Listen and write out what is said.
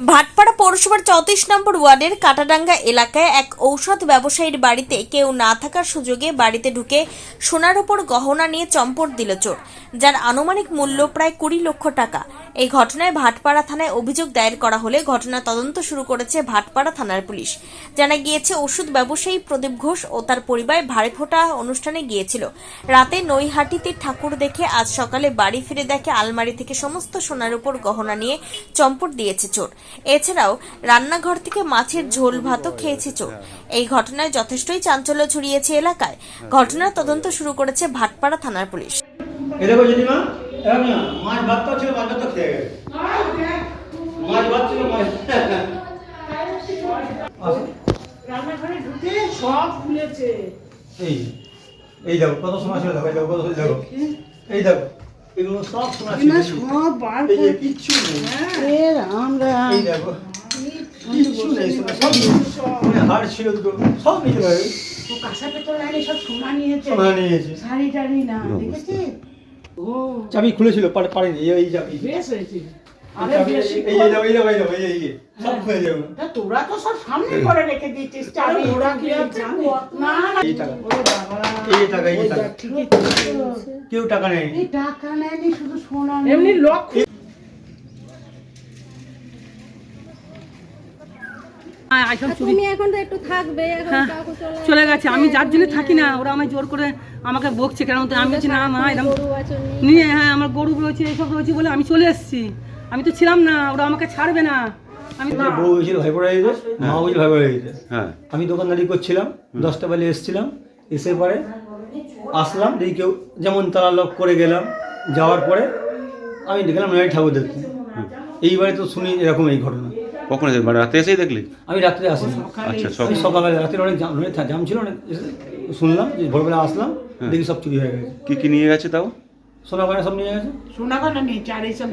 ভাটপাড়া পৌরসভার চৌত্রিশ নম্বর ওয়ার্ডের কাটাডাঙ্গা এলাকায় এক ঔষধ ব্যবসায়ীর বাড়িতে কেউ না থাকার সুযোগে বাড়িতে ঢুকে সোনার ওপর গহনা নিয়ে চম্পট দিল চোর। যার আনুমানিক মূল্য প্রায় কুড়ি লক্ষ টাকা। এই ঘটনায় ভাটপাড়া থানায় অভিযোগ দায়ের করা হলে ঘটনা তদন্ত শুরু করেছে ভাটপাড়া থানার পুলিশ। জানা গিয়েছে, ওষুধ ব্যবসায়ী প্রদীপ ঘোষ ও তার পরিবার ভাড়ি ফোটা অনুষ্ঠানে গিয়েছিল। রাতে নৈহাটিতে ঠাকুর দেখে আজ সকালে বাড়ি ফিরে দেখে আলমারি থেকে সমস্ত সোনার উপর গহনা নিয়ে চম্পট দিয়েছে চোর। এছাড়াও রান্নাঘর থেকে মাছের ঝোল ভাতও খেয়েছে চোর। এই ঘটনায় যথেষ্টই চাঞ্চল্য ছড়িয়েছে এলাকায়। ঘটনার তদন্ত শুরু করেছে ভাটপাড়া থানার পুলিশ। এ দেখো জেঠিমা এরকম না মাছ ভাতটাও ছিল মাছ ভাতটা খেয়ে গেছে। মাছ ভাত ছিল মাছ রান্নাঘরে ঢুকে সব খুলেছে। এই এই দেখো কত সময় ছিল দেখো দেখো কত দেখো। এই দেখো এগুলো সব সময় ছিল। সব বার এই যে কিচ্ছু নেই। করে আমরা এই দেখো কিচ্ছু নেই সব মানে হাড় ছিল দুটো সব নিতে পারবে ও কাঁসা পেতল সব সোনা নিয়েছে। সোনা নিয়েছে শাড়ি টাড়ি না দেখেছি ও চাবি খুলেছিল পারে পারেনি এই এই চাবি। বেশ হয়েছে। তা তোরা তো সব সামনে করে রেখে দিয়েছিস চাবি। ওরা কি না না। এই টাকা। এই টাকা এই টাকা। দেখ, ঠিকই তো। কেউ টাকা নেই টাকা নেয়নি শুধু সোনা এমনি লক হ্যাঁ, আইসব চুরি তুমি এখন তো একটু থাকবে হ্যাঁ, চলে গেছে। আমি যার জন্য থাকি না ওরা আমায় জোর করে আমাকে বকছে কেন? তো আমি বলছি না মা এরকম নিয়ে। হ্যাঁ আমার গরু রয়েছে এইসব রয়েছে বলে আমি চলে এসেছি। আমি তো ছিলাম না ওরা আমাকে ছাড়বে না। আমি বউ হয়েছিল ভাই পড়ে গেছে মা হয়েছিল ভাই পড়ে গেছে হ্যাঁ। আমি দোকানদারি করছিলাম দশটা বেলে এসেছিলাম এসে পরে আসলাম দেখি কেউ যেমন তারা লক করে গেলাম যাওয়ার পরে আমি দেখলাম নয় ঠাকুর দেখতে এইবারে তো শুনি এরকম এই ঘটনা। কখন এসে- মানে রাতে এসেই দেখলি? আমি রাত্রে আসি আচ্ছা সকাল সকালবেলা রাত্রে অনেক জাম অনেক জাম ছিল অনেক শুনলাম যে ভোরবেলা আসলাম দেখি সব চুরি হয়ে গেছে। কি কি নিয়ে গেছে তাও? সোনা গয়না সব নিয়ে গেছে। সোনা গয়না নিয়ে আর এইসব